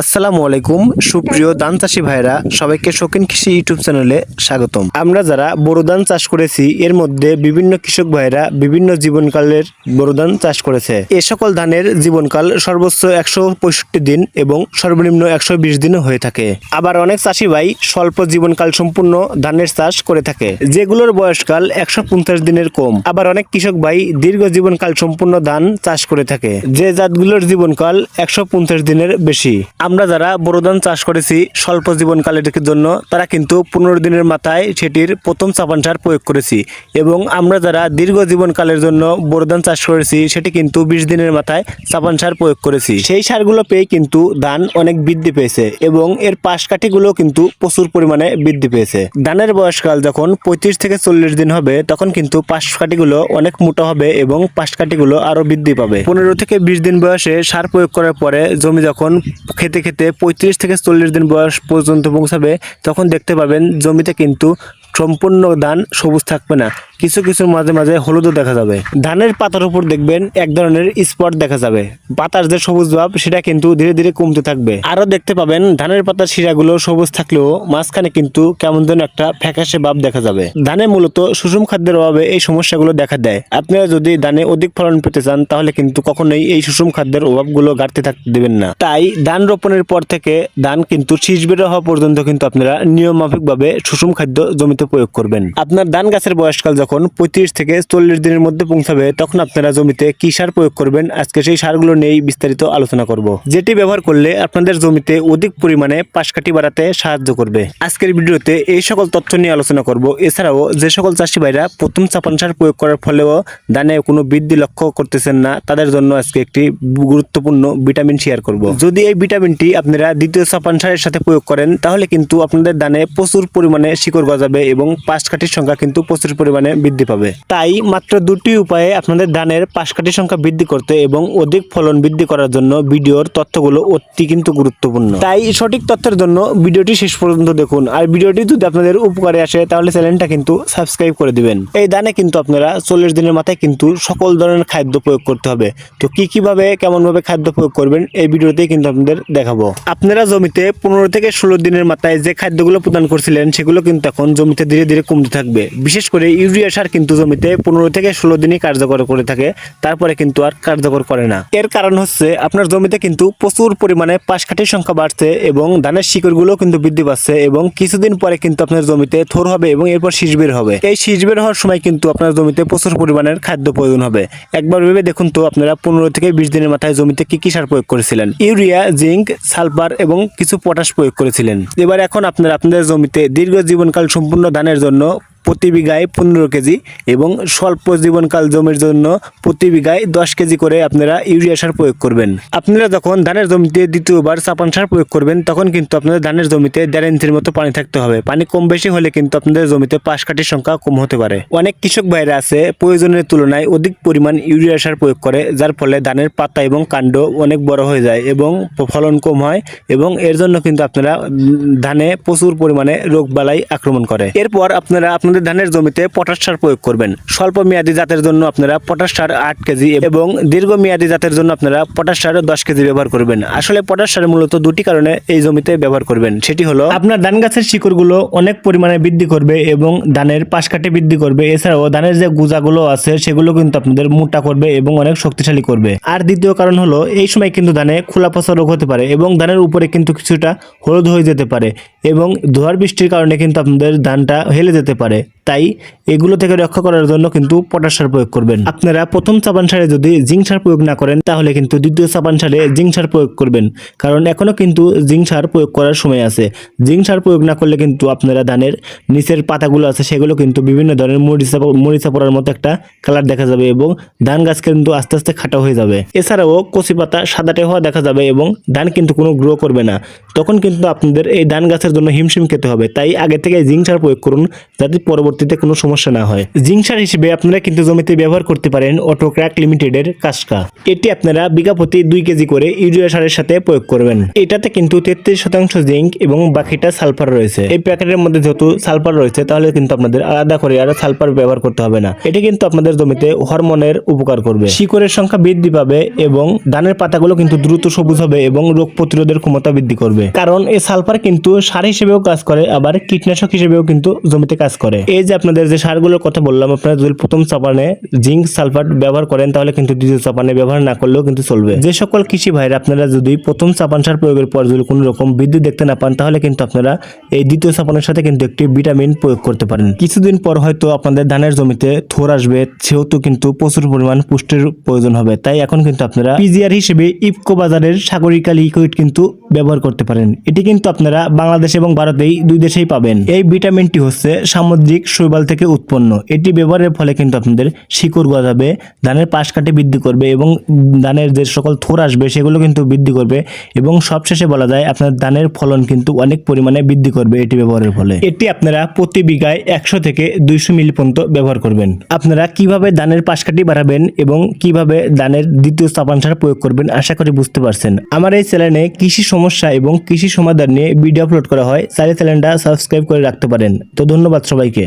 আসসালামু আলাইকুম সুপ্রিয় ধান চাষি ভাইরা সবাইকে শৌখিন কৃষি ইউটিউব চ্যানেলে স্বাগতম। আমরা যারা বড় ধান চাষ করেছি এর মধ্যে বিভিন্ন কৃষক ভাইরা বিভিন্ন জীবনকালের বড় ধান চাষ করেছে। এ সকল ধানের জীবনকাল সর্বোচ্চ একশো পঁয়ষট্টি দিন এবং সর্বনিম্ন একশো বিশ দিনও হয়ে থাকে। আবার অনেক চাষি ভাই স্বল্প জীবনকাল সম্পূর্ণ ধানের চাষ করে থাকে। যেগুলোর বয়সকাল একশো পঞ্চাশ দিনের কম। আবার অনেক কৃষক ভাই দীর্ঘ জীবনকাল সম্পূর্ণ ধান চাষ করে থাকে। যে জাতগুলোর জীবনকাল একশো পঞ্চাশ দিনের বেশি। আমরা যারা বড় ধান চাষ করেছি স্বল্প জীবনকালের জন্য, তারা কিন্তু পনেরো দিনের মাথায় সেটির প্রথম চাপান সার প্রয়োগ করেছি। এবং আমরা যারা দীর্ঘ জীবনকালের জন্য বড় ধান চাষ করেছি, সেটি কিন্তু বিশ দিনের মাথায় চাপান সার প্রয়োগ করেছি। সেই সারগুলো পেয়ে কিন্তু ধান অনেক বৃদ্ধি পেয়েছে এবং এর পাশকাঠিগুলো কিন্তু প্রচুর পরিমাণে বৃদ্ধি পেয়েছে। ধানের বয়সকাল যখন পঁয়ত্রিশ থেকে চল্লিশ দিন হবে, তখন কিন্তু পাশকাঠিগুলো অনেক মোটা হবে এবং পাশকাঠিগুলো আরও বৃদ্ধি পাবে। পনেরো থেকে বিশ দিন বয়সে সার প্রয়োগ করার পরে জমি যখন খেতে খেতে খেতে পঁয়ত্রিশ থেকে চল্লিশ দিন বয়স পর্যন্ত পৌঁছাবে, তখন দেখতে পাবেন জমিতে কিন্তু সম্পূর্ণ ধান সবুজ থাকবে না। কিছু কিছু মাঝে মাঝে হলুদও দেখা যাবে। ধানের পাতার উপর দেখবেন এক ধরনের স্পট দেখা যাবে। পাতার যে সবুজ ভাব, সেটা কিন্তু ধীরে ধীরে কমতে থাকবে। আরও দেখতে পাবেন, ধানের পাতার শিরাগুলো সবুজ থাকলেও মাঝখানে কিন্তু কেমন যেন একটা ফ্যাকাশে ভাব দেখা যাবে। ধানে মূলত সুষম খাদ্যের অভাবে এই সমস্যাগুলো দেখা দেয়। আপনারা যদি ধানে অধিক ফলন পেতে চান, তাহলে কিন্তু কখনোই এই সুষম খাদ্যের অভাবগুলো ঘাটতে থাকতে দেবেন না। তাই ধান রোপণের পর থেকে ধান কিন্তু শীষ বের হওয়া পর্যন্ত কিন্তু আপনারা নিয়ম মাফিকভাবে সুষম খাদ্য জমিতে প্রয়োগ করবেন। আপনার ধান গাছের বয়সকাল যখন পঁয়ত্রিশ থেকে চল্লিশ দিনের মধ্যে পৌঁছাবে, তখন আপনারা জমিতে কি সার প্রয়োগ করবেন? আজকে সেই সারগুলো নিয়েই বিস্তারিত আলোচনা করব। যেটি ব্যবহার করলে আপনাদের জমিতে অধিক পরিমাণে পাশকাঠি বাড়াতে সাহায্য করবে। আজকের ভিডিওতে এই সকল তথ্য নিয়ে আলোচনা করব। এছাড়াও যে সকল চাষি ভাইরা প্রথম চাপান সার প্রয়োগ করার ফলেও দানে কোনো বৃদ্ধি লক্ষ্য করতেছেন না, তাদের জন্য আজকে একটি গুরুত্বপূর্ণ ভিটামিন শেয়ার করব। যদি এই ভিটামিনটি আপনারা দ্বিতীয় চাপান সারের সাথে প্রয়োগ করেন, তাহলে কিন্তু আপনাদের দানে প্রচুর পরিমাণে শিকড় গজাবে এবং পাশকাঠির সংখ্যা কিন্তু প্রচুর পরিমাণে বৃদ্ধি পাবে। তাই মাত্র দুটি উপায়ে আপনাদের ধানের পাশকাঠির সংখ্যা বৃদ্ধি করতে এবং অধিক ফলন বৃদ্ধি করার জন্য ভিডিওর তথ্যগুলো অতি কিন্তু গুরুত্বপূর্ণ। তাই সঠিক তথ্যের জন্য ভিডিওটি শেষ পর্যন্ত দেখুন। আর ভিডিওটি যদি আপনাদের উপকারে আসে, তাহলে চ্যানেলটা কিন্তু সাবস্ক্রাইব করে দিবেন। এই ধানে কিন্তু আপনারা চল্লিশ দিনের মাথায় কিন্তু সকল ধরনের খাদ্য প্রয়োগ করতে হবে। তো কি কীভাবে কেমন ভাবে খাদ্য প্রয়োগ করবেন, এই ভিডিওতেই কিন্তু আপনাদের দেখাবো। আপনারা জমিতে পনেরো থেকে ষোলো দিনের মাথায় যে খাদ্যগুলো প্রদান করছিলেন, সেগুলো কিন্তু এখন জমিতে ধীরে ধীরে কমতে থাকবে। বিশেষ করে ইউরিয়া সার কিন্তু জমিতে পনেরো থেকে ষোলো দিনই কার্যকর করে থাকে, তারপরে কিন্তু আর কার্যকর করে না। এর কারণ হচ্ছে আপনার জমিতে কিন্তু প্রচুর পরিমাণে পাশকাঠির সংখ্যা বাড়ছে এবং ধানের শিকড়গুলো কিন্তু বৃদ্ধি পাচ্ছে এবং কিছুদিন পরে কিন্তু আপনার জমিতে থোর হবে এবং এরপর শীষ বের হবে। এই শীষ বের হওয়ার সময় কিন্তু আপনার জমিতে প্রচুর পরিমাণের খাদ্য প্রয়োজন হবে। একবার ভেবে দেখুন তো আপনারা পনেরো থেকে বিশ দিনের মাথায় জমিতে কি কি সার প্রয়োগ করেছিলেন। ইউরিয়া, জিঙ্ক, সালফার এবং কিছু পটাশ প্রয়োগ করেছিলেন। এবার এখন আপনারা আপনাদের জমিতে দীর্ঘ জীবনকাল সম্পূর্ণ ধানের জন্য প্রতি বিঘায় পনেরো কেজি এবং স্বল্প জীবনকাল জমির জন্য প্রতি বিঘায় দশ কেজি করে আপনারা ইউরিয়া সার প্রয়োগ করবেন। আপনারা যখন ধানের জমিতে দ্বিতীয়বার চাপান সার প্রয়োগ করবেন, তখন কিন্তু আপনাদের ধানের জমিতে দেড় ইঞ্চির মতো পানি থাকতে হবে। পানি কম বেশি হলে কিন্তু আপনাদের জমিতে পাশ কাঠির সংখ্যা কম হতে পারে। অনেক কৃষক ভাইরা আছে প্রয়োজনের তুলনায় অধিক পরিমাণ ইউরিয়া সার প্রয়োগ করে, যার ফলে ধানের পাতা এবং কাণ্ড অনেক বড় হয়ে যায় এবং ফলন কম হয় এবং এর জন্য কিন্তু আপনারা ধানে প্রচুর পরিমাণে রোগ বালাই আক্রমণ করে। এরপর আপনারা আপনাদের ধানের জমিতে পটাশ সার প্রয়োগ করবেন। স্বল্প মেয়াদী জাতের জন্য আপনারা পটাশ সার আট কেজি এবং দীর্ঘ মেয়াদী জাতের জন্য আপনারা পটাশ সার দশ কেজি ব্যবহার করবেন। আসলে পটাশ সার মূলত দুটি কারণে এই জমিতে ব্যবহার করবেন। সেটি হলো আপনার ধান গাছের শিকড়গুলো অনেক পরিমাণে বৃদ্ধি করবে এবং ধানের পাশ কাটে বৃদ্ধি করবে। এছাড়াও ধানের যে গুজাগুলো আছে, সেগুলো কিন্তু আপনাদের মোটা করবে এবং অনেক শক্তিশালী করবে। আর দ্বিতীয় কারণ হলো, এই সময় কিন্তু ধানে খোলা পচা রোগ হতে পারে এবং ধানের উপরে কিন্তু কিছুটা হলুদ হয়ে যেতে পারে। এবং ধোয়ার বৃষ্টির কারণে কিন্তু আপনাদের ধানটা হেলে যেতে পারে। তাই এগুলো থেকে রক্ষা করার জন্য কিন্তু পটাশ সার প্রয়োগ করবেন। আপনারা প্রথম চাপান সারে যদি জিঙ্ক সার প্রয়োগ না করেন, তাহলে কিন্তু দ্বিতীয় চাপান সারে জিঙ্ক সার প্রয়োগ করবেন। কারণ এখনও কিন্তু জিঙ্ক সার প্রয়োগ করার সময় আছে। জিঙ্ক সার প্রয়োগ না করলে কিন্তু আপনারা ধানের নিচের পাতাগুলো আছে, সেগুলো কিন্তু বিভিন্ন ধরনের মরিচা মরিচা পড়ার মতো একটা কালার দেখা যাবে এবং ধান গাছ কিন্তু আস্তে আস্তে খাটো হয়ে যাবে। এছাড়াও কচি পাতা সাদাটে হওয়া দেখা যাবে এবং ধান কিন্তু কোনো গ্রো করবে না। তখন কিন্তু আপনাদের এই ধান গাছের জন্য হিমশিম খেতে হবে। তাই আগে থেকে জিঙ্ক সার প্রয়োগ করুন যাতে পরবর্তীতে কোনো সমস্যা না হয়। জিঙ্ক সার হিসেবে আপনারা কিন্তু জমিতে ব্যবহার করতে পারেন অটোক্র্যাক লিমিটেডের কাসকা এটি আপনারা বিঘা প্রতি দুই কেজি করে ইউরিয়া সারের সাথে প্রয়োগ করবেন। এটাতে কিন্তু তেত্রিশ শতাংশ জিঙ্ক এবং বাকিটা সালফার রয়েছে। এই প্যাকেটের মধ্যে যেহেতু সালফার রয়েছে, তাহলে কিন্তু আপনাদের আলাদা করে আর সালফার ব্যবহার করতে হবে না। এটি কিন্তু আপনাদের জমিতে হরমোনের উপকার করবে। শিকড়ের সংখ্যা বৃদ্ধি পাবে এবং ধানের পাতাগুলো কিন্তু দ্রুত সবুজ হবে এবং রোগ প্রতিরোধের ক্ষমতা বৃদ্ধি করবে। কারণ এই সালফার কিন্তু সার হিসেবেও কাজ করে, আবার কীটনাশক হিসেবেও কিন্তু জমিতে কাজ করে। এই যে আপনাদের যে সারগুলোর কথা বললাম, আপনারা যদি প্রথম চাপানে জিঙ্ক সালফার ব্যবহার করেন, তাহলে কিন্তু দ্বিতীয় চাপানে ব্যবহার না করলেও কিন্তু চলবে। যে সকল কৃষি ভাইরা আপনারা যদি প্রথম চাপান সার প্রয়োগের পর যদি কোনো রকম বৃদ্ধি দেখতে না পান, তাহলে কিন্তু আপনারা এই দ্বিতীয় চাপানের সাথে কিন্তু একটি ভিটামিন প্রয়োগ করতে পারেন। কিছুদিন পর হয়তো আপনাদের ধানের জমিতে থোর আসবে, সেহেতু কিন্তু প্রচুর পরিমাণ পুষ্টির প্রয়োজন হবে। তাই এখন কিন্তু আপনারা পিজিআর হিসেবে ইফকো বাজারের সাগরিকা লিকুইড কিন্তু ব্যবহার করতে পারেন। এটি কিন্তু আপনারা বাংলাদেশ এবং ভারতেই দুই দেশেই পাবেন। এই ভিটামিনটি হচ্ছে সামুদ্রিক শৈবাল থেকে উৎপন্ন। এটি ব্যবহারের ফলে কিন্তু আপনাদের শিকড় গজাবে, ধানের পাশ কাটে বৃদ্ধি করবে এবং ধানের যে সকল থোর আসবে সেগুলো কিন্তু বৃদ্ধি করবে এবং সবশেষে বলা যায় আপনার ধানের ফলন কিন্তু অনেক পরিমাণে বৃদ্ধি করবে এটি ব্যবহারের ফলে। এটি আপনারা প্রতি বিঘায় একশো থেকে দুইশো মিলি পর্যন্ত ব্যবহার করবেন। আপনারা কীভাবে ধানের পাশকাঠি বাড়াবেন এবং কীভাবে ধানের দ্বিতীয় স্থাপন সার প্রয়োগ করবেন আশা করি বুঝতে পারছেন। আমার এই চ্যানেলে কৃষি সমস্যা এবং কৃষি সমাধান নিয়ে ভিডিও আপলোড করা হয় চাইলে চ্যানেলটা সাবস্ক্রাইব করে রাখতে পারেন। তো ধন্যবাদ সবাইকে।